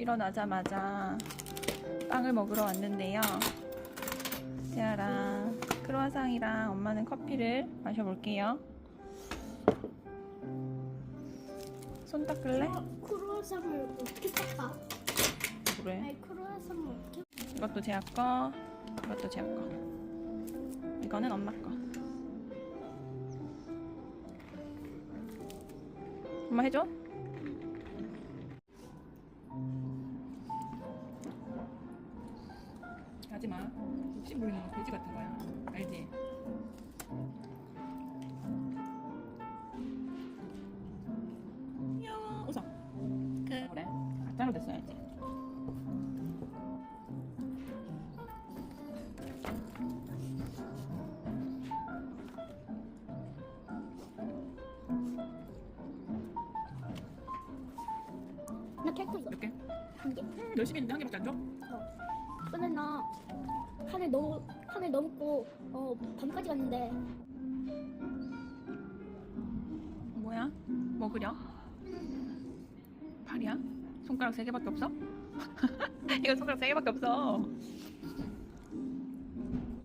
일어나자마자 빵을 먹으러 왔는데요. 재아랑 크로아상이랑 엄마는 커피를 마셔볼게요. 손 닦을래? 크로아상을 어떻게 닦아? 그래. 아니 어떻게 이것도 재아 거, 이것도 재아 거. 이거는 엄마 거. 엄마 해줘. 하지 마. 욕심 부리는 거 돼지 같은 거야. 알지? 귀여워. 웃어. 그래. 가짜로 됐어야지. 나 캐릭터 있어 몇 개? 한 개. 음, 열심히 했는데 한 개밖에 안 줘? 근데 나 하늘 너무 하늘 넘고 어 밤까지 갔는데 뭐야? 뭐 그려? 발이야? 손가락 세 개밖에 없어? 이거 손가락 세 개밖에 없어.